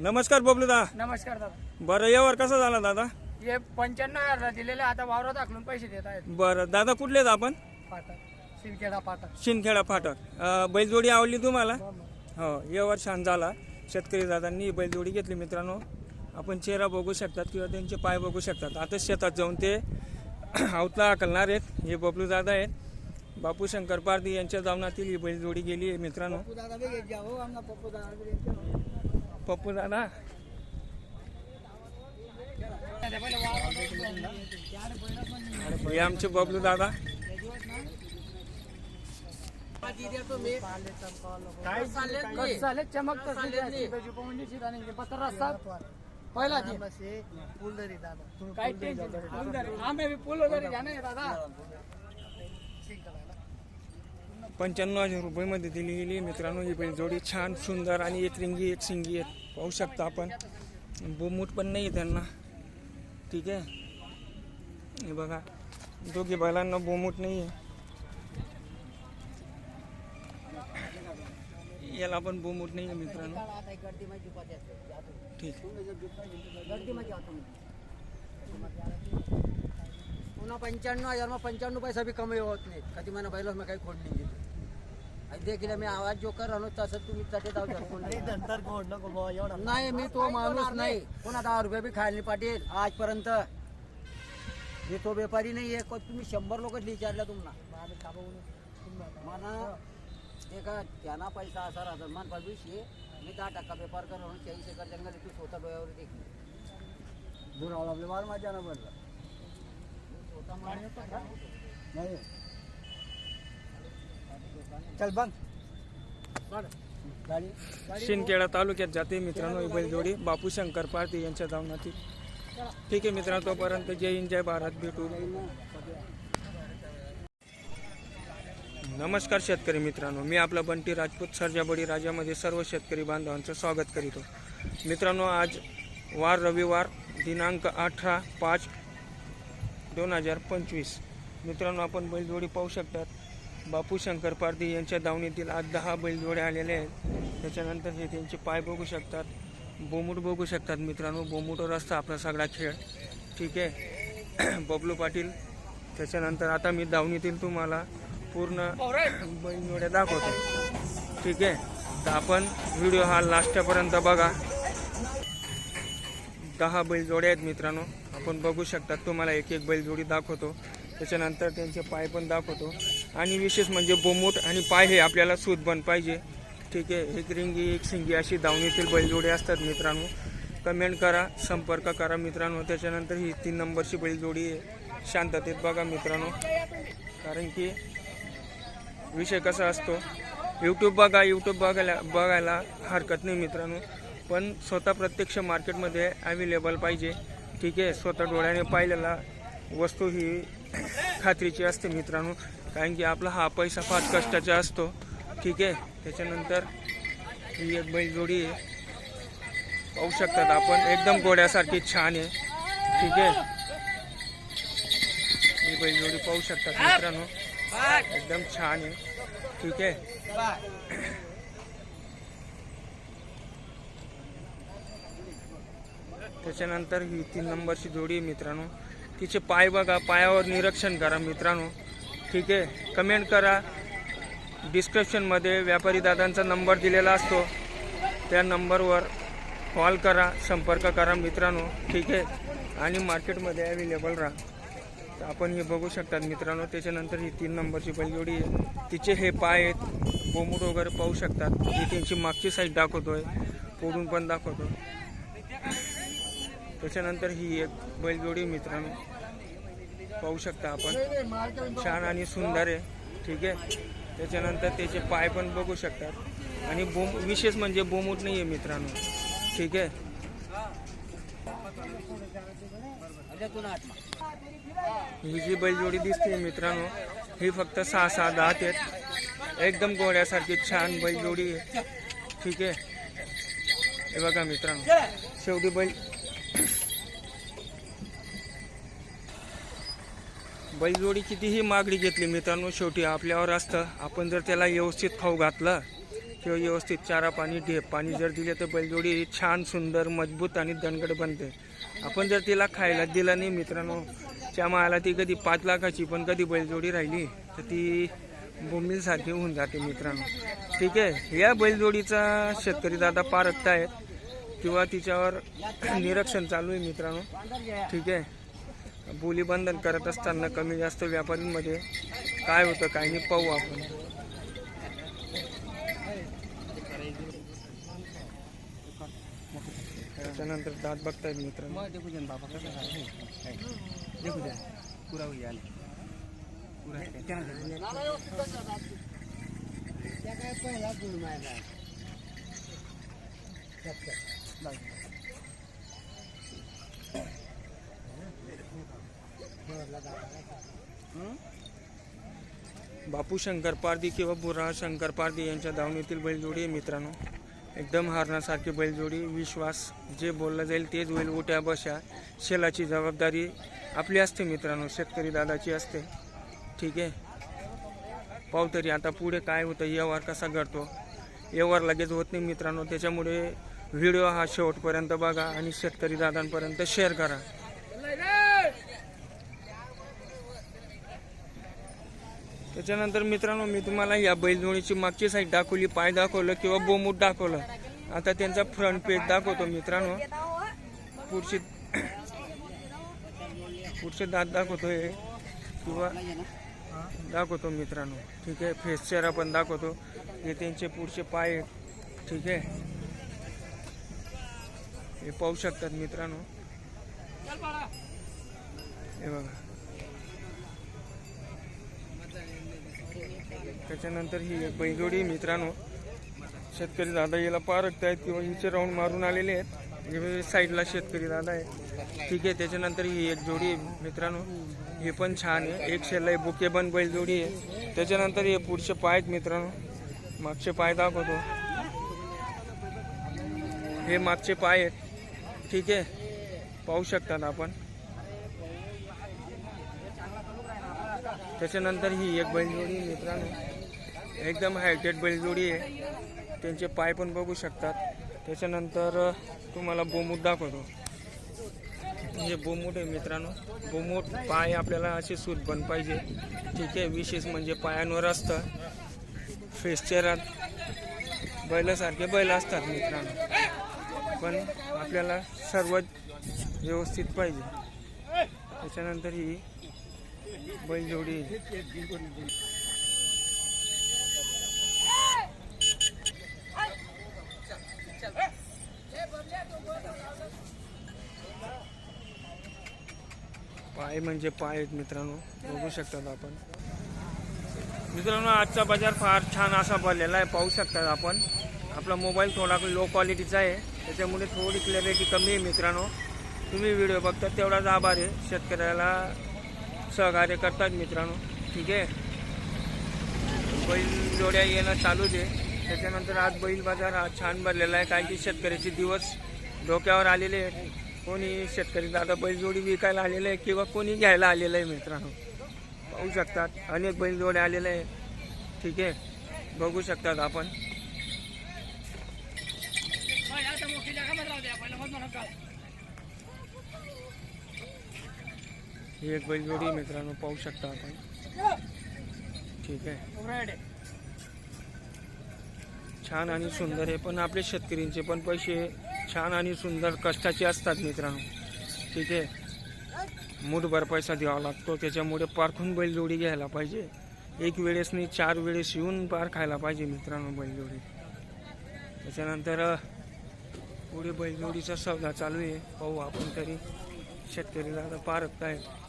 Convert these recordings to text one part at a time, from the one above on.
नमस्कार बबलू दादा नमस्कार दादा. बरं यावर कसा झाला दादा? हे पंच्याण्णव हजारला दिलेले आता वावरात दाखलून पैसे देत आहेत. बरं दादा कुठले आहेत आपण? सिरखेडा पाटक शिंदखेडा फाटक. अं, बैलजोडी आवडली तुम्हाला? हो यावर छान झाला. शेतकरी दादांनी ही बैलजोडी घेतली मित्रांनो. आपण चेहरा बघू शकतात किंवा त्यांचे पाय बघू शकतात. आता शेतात जाऊन ते अवतला हाकलणार आहेत. हे बबलू दादा आहेत. बापू शंकर पारदी यांच्या जावनातील ही बैलजोडी गेली आहे मित्रांनो. दादा हे. चमक रस्ता पहिला ती. काय टेन्शन नाही. फुलझडी. आम्ही बी फुल वगैरे घ्या ना दादा. पंच्याण्णव हज़ार रुपयामध्ये दिली गेली. मित्रांनो, ही बैल जोडी छान, सुंदर आणि एक रिंगी, एक सिंगी आहेत पाहू शकता आपण. बोमूट पण नाही त्यांना. ठीक आहे. हे बघा. दोघी बैलांना बोमूट नाही आहे. याला पण बोमूट नाही आहे, मित्रांनो. ठीक पुन्हा पंच्याण्णव हजार मग पंच्याण्णव पैसा बी कमी होत नाही कधी मला बैलोच मग काही खोड नाही घेतो आणि देखील मी आवाज जो कर राहतो तसं तुम्ही तटे जाऊ द्या नाही. मी तो माणूस नाही. पुन्हा दहा रुपये बी खायला नाही पाटील आजपर्यंत. मी तो व्यापारी नाही आहे कोण तुम्ही शंभर लोक विचारल्या तुम्हाला. मला एका त्यांना पैसा असा राहतो. मान पंचवीस मी दहा टक्का व्यापार कर म्हणून चाळीस एकर जंगल तू स्वतः डोळ्यावर देखील. दूर आपले माल माझ्या ना चल बंद. शिंदखेडा तालुक्यात जाते मित्रांनो ही बैलजोडी बापू शंकर पार्टी यांच्या धावनातील ठीक आहे मित्रांनो तोपर्यंत जय हिंद जय भारत भेटू. नमस्कार शेतकरी मित्रांनो मी आपला बंटी राजपूत सरजाबडी राजामध्ये सर्व शेतकरी बांधवांचं स्वागत करीतो. मित्रांनो आज वार रविवार दिनांक अठरा पाच दोन हजार पंचवीस. मित्रांनो आपण बैलजोडी पाहू शकतात. बापू शंकर पारधी यांच्या दावणीतील आज दहा बैलजोड्या आलेल्या आहेत. त्याच्यानंतर हे त्यांचे पाय बघू शकतात. बोमूट बघू शकतात मित्रांनो. बोमूटवर असतं आपला सगळा खेळ. ठीक आहे. बबलू पाटील त्याच्यानंतर आता मी दावणीतील तुम्हाला पूर्ण बैलजोड्या दाखवतो. ठीक आहे. तर आपण व्हिडिओ हा लास्टपर्यंत बघा. दहा बैलजोड्या आहेत मित्रांनो. आपण बघू शकतात तुम्हाला एक एक बैलजोडी दाखवतो. त्याच्यानंतर त्यांचे पाय पण दाखवतो. आणि विशेष म्हणजे बोमूट आणि पाय हे आपल्याला बन पाहिजे. ठीक आहे एक रिंगी एक सिंगी अशी दावणीतील बैलजोडी असतात मित्रांनो. कमेंट करा संपर्क करा मित्रांनो. त्याच्यानंतर ही तीन नंबरची बैलजोडी आहे. शांततेत बघा मित्रांनो. कारण की विषय कसा असतो यूट्यूब बघा यूट्यूब बघायला बघायला हरकत नाही मित्रांनो. पण स्वतः प्रत्यक्ष मार्केटमध्ये अवेलेबल पाहिजे. ठीक आहे स्वतः डोळ्याने पाहिलेला वस्तू ही खात्रीची असते मित्रांनो. कारण की आपला हा पैसा फार कष्टाचा असतो. ठीक आहे त्याच्यानंतर ही एक बैलजोडी पाहू शकतात आपण एकदम गोड्यासारखी छान आहे. ठीक आहे. ही बैलजोडी पाहू शकतात मित्रांनो. एकदम छान आहे. ठीक आहे. त्याच्यानंतर ही तीन नंबरची जोडी आहे मित्रांनो. तिचे पाय बघा पायावर निरीक्षण करा मित्रांनो. ठीक आहे? कमेंट करा. डिस्क्रिप्शनमध्ये व्यापारी दादांचा नंबर दिलेला असतो. त्या नंबरवर कॉल करा संपर्क करा मित्रांनो. ठीक आहे? आणि मार्केटमध्ये अवेलेबल राहा. तर आपण हे बघू शकतात मित्रांनो. त्याच्यानंतर ही तीन नंबरची बैलजोडी आहे. तिचे हे पाय आहेत. बोमूट वगैरे पाहू शकतात. ही त्यांची मागची साईड दाखवतोय. पुढून पण दाखवतो त्याच्यानंतर ही एक बैलजोडी मित्रांनो. पाहू शकता आपण. छान आणि सुंदर आहे. ठीक आहे? त्याच्यानंतर त्याचे पाय पण बघू शकतात. आणि बोम विशेष म्हणजे बोमूट नाही आहे मित्रांनो. ठीक आहे? ही जी बैलजोडी दिसते मित्रांनो ही फक्त सहा सहा दात आहेत एकदम गोड्यासारखी छान बैलजोडी आहे. ठीक आहे? हे बघा मित्रांनो. शेवटी बैल बैलजोडी कितीही मागणी घेतली मित्रांनो शेवटी आपल्यावर असतं. आपण जर त्याला व्यवस्थित खाऊ घातलं किंवा व्यवस्थित चारा पाणी ढेप पाणी जर दिले तर बैलजोडी छान सुंदर मजबूत आणि दणकट बनते. आपण जर तिला खायला दिला नाही मित्रांनो त्या माला ती कधी पाच लाखाची पण कधी बैलजोडी राहिली तर ती बोंबीलसारखी होऊन जाते मित्रांनो. ठीक आहे? या बैलजोडीचा शेतकरी दादा पारखत आहेत किंवा तिच्यावर निरीक्षण चालू आहे मित्रांनो. ठीक आहे? बोली बंधन करत असताना कमी जास्त व्यापारींमध्ये काय होतं काय नाही पाहू आपण. त्याच्यानंतर दात बघतायत मित्रांनो. मग देखू द्या ना बाबा कसं झालं देखू द्या पुरा होई आले पुरा बापू शंकर पारदी किंवा बुरा शंकर पारदी यांच्या दावणीतील बैलजोडी आहे मित्रांनो. एकदम हारण्यासारखी बैलजोडी विश्वास जे बोललं जाईल तेच होईल. उट्या बशा शेलाची जबाबदारी आपली असते मित्रांनो शेतकरी दादाची असते. ठीक आहे? पाहू तरी आता पुढे काय होतं व्यवहार कसा घडतो. व्यवहार लगेच होत नाही मित्रांनो. त्याच्यामुळे व्हिडिओ हा शेवटपर्यंत बघा आणि शेतकरी दादांपर्यंत शेअर करा. त्याच्यानंतर मित्रांनो मी तुम्हाला या बैलजोडीची मागची साईड दाखवली पाय दाखवलं किंवा बोमूट दाखवलं. आता त्यांचा फ्रंट पेज दाखवतो मित्रांनो. पुढची पुढचे दात दाखवतो हे किंवा दाखवतो मित्रांनो. ठीक आहे फेस चेहरा पण दाखवतो. हे त्यांचे पुढचे पाय आहेत. ठीक आहे. हे पाहू शकतात मित्रांनो. हे बघा. त्याच्यानंतर ही एक बैलजोडी मित्रांनो. शेतकरी दादा याला पारखत आहेत किंवा हिचे राऊंड मारून आलेले आहेत. म्हणजे साईडला शेतकरी दादा आहे. ठीक आहे त्याच्यानंतर ही एक जोडी मित्रांनो. हे पण छान आहे. एक शेला बुके बन बैलजोडी आहे. त्याच्यानंतर हे पुढचे पाय आहेत मित्रांनो. मागचे पाय दाखवतो. हे मागचे पाय आहेत. ठीक आहे. पाहू शकतात आपण. त्याच्यानंतर ही एक बैलजोडी आहे मित्रांनो. एकदम हायटेड बैलजोडी आहे. त्यांचे पाय पण बघू शकतात. त्याच्यानंतर तुम्हाला बोमूट दाखवतो. हे बोमूट आहे मित्रांनो. बोमूट पाय आपल्याला असे सूत पण पाहिजे. ठीक आहे विशेष म्हणजे पायांवर असतं. फेस बैलासारखे बैल असतात मित्रांनो. पण आपल्याला सर्व व्यवस्थित पाहिजे. त्याच्यानंतर ही बैलजोडी पाय म्हणजे पाय आहेत मित्रांनो. बघू शकतात आपण. मित्रांनो आजचा बाजार फार छान असा भरलेला आहे. पाहू शकतात आपण. आपला मोबाईल थोडा लो क्वालिटीचा आहे. त्याच्यामुळे थोडी क्लॅरिटी कमी आहे मित्रांनो. तुम्ही व्हिडिओ बघता तेवढाच आभार आहे. शेतकऱ्याला सहकार्य करतात मित्रांनो. ठीक आहे? बैल जोड्या येणं चालूच आहे त्याच्यानंतर आज बैल बाजार हा छान भरलेला आहे. कारण की शेतकऱ्याचे दिवस डोक्यावर आलेले आहेत. कोणी शेतकरी दादा बैलजोडी विकायला आलेले आहे किंवा कोणी घ्यायला आलेलं आहे मित्रांनो? पाहू शकतात. अनेक बैलजोड्या आलेले आहे ठीक आहे? बघू शकतात आपण. ही एक बैलजोडी मित्रांनो पाहू शकता आपण. ठीक आहे? छान आणि सुंदर आहे. पण आपले शेतकऱ्यांचे पण पैसे छान आणि सुंदर कष्टाचे असतात मित्रांनो. ठीक आहे मूठभर पैसा द्यावा लागतो. त्याच्यामुळे पारखून बैलजोडी घ्यायला पाहिजे. एक वेळेस नाही चार वेळेस येऊन पार खायला पाहिजे मित्रांनो बैलजोडी. त्याच्यानंतर पुढे बैलजोडीचा सौदा चालू आहे. पाहू आपण तरी शेतकरीला आता पारत आहे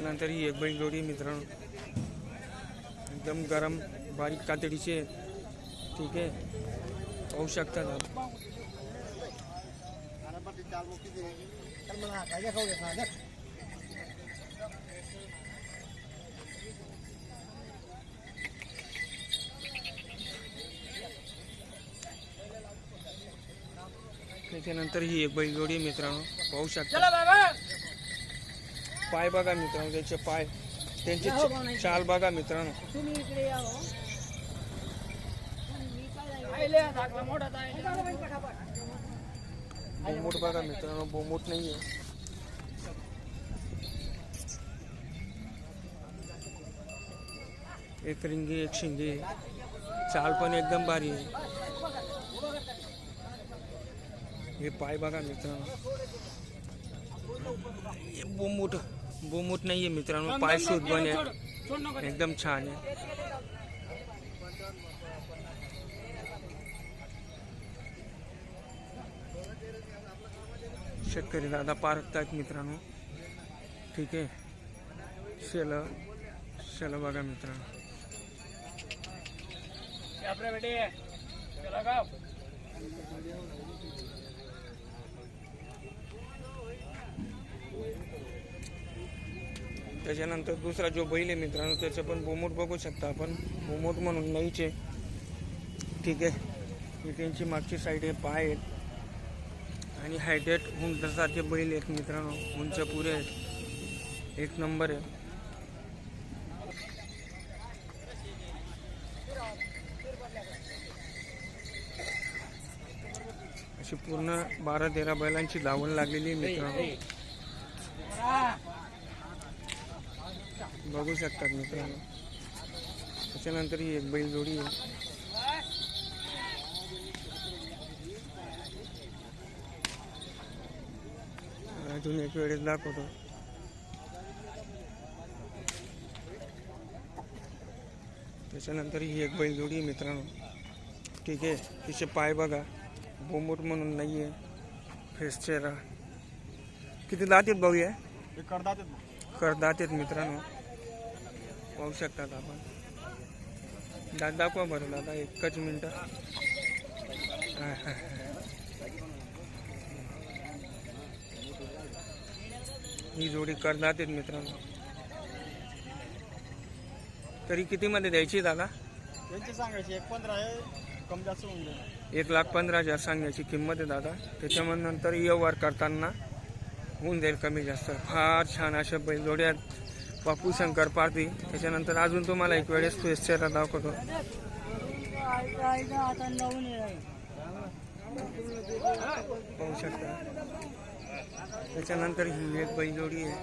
त्याच्यानंतर ही एक बैल जोडी मित्रांनो. एकदम गरम बारीक कातडीचे. ठीक आहे. पाहू शकतात त्याच्यानंतर ही एक बैलजोडी मित्रांनो. पाहू शकता. पाय बघा मित्रांनो त्याचे पाय त्यांचे च- चाल बघा मित्रांनो. तुम्ही इकडे या हो. आहे. बोमूट बघा मित्रांनो बोमूट नाहीये. एक रिंगी एक शिंगे. चाल पण एकदम भारी आहे. हे पाय बघा मित्रांनो. हे बोमूट बोमूट नाहीये मित्रांनो पाय पण आहे एकदम छान आहे शेतकरी दादा पारखतायत मित्रांनो। ठीक आहे शेल शेल बघा मित्रांनो। आपल्या बेटे? त्याच्यानंतर दुसरा जो बैल आहे मित्रांनो त्याचं पण बोमोट बघू शकता आपण. बोमोट म्हणून नाहीचे. ठीक आहे. ही त्यांची मागची साईड आहे पाय आहेत. आणि हायटेड उंचसारखे बैल आहेत मित्रांनो. उंच पुरे आहेत. एक नंबर आहे. अशी पूर्ण बारा तेरा बैलांची धावण लागलेली आहे मित्रांनो. बघू शकतात मित्रांनो. त्याच्यानंतर ही एक बैल जोडी आहे. अजून एक वेळेस दाखवतो. त्याच्यानंतर ही एक बैल जोडी आहे मित्रांनो. ठीक आहे तिचे पाय बघा. बोमोट म्हणून नाही आहे फेस चेहरा. किती दात आहेत बघूया करदात आहेत मित्रांनो. पाहू शकतात आपण. दात दाखवा बरं दादा एकच मिनटं. हा, हा, हा. ही जोडी करदात मित्रांनो. तरी कितीमध्ये द्यायची दादा? यांची सांगायची एक पंधरा आहे कमी जास्त होऊन जाईल. एक लाख पंधरा हजार सांगण्याची किंमत आहे दादा. त्याच्यामध्ये नंतर व्यवहार करताना होऊन जाईल कमी जास्त. फार छान अशा बैलजोड्या बापू शंकर पारती त्याच्यानंतर अजून तुम्हाला एक वेळेस फेस चेहरा दाखवतो. पाहू शकता. त्याच्यानंतर ही एक बैलजोडी आहे.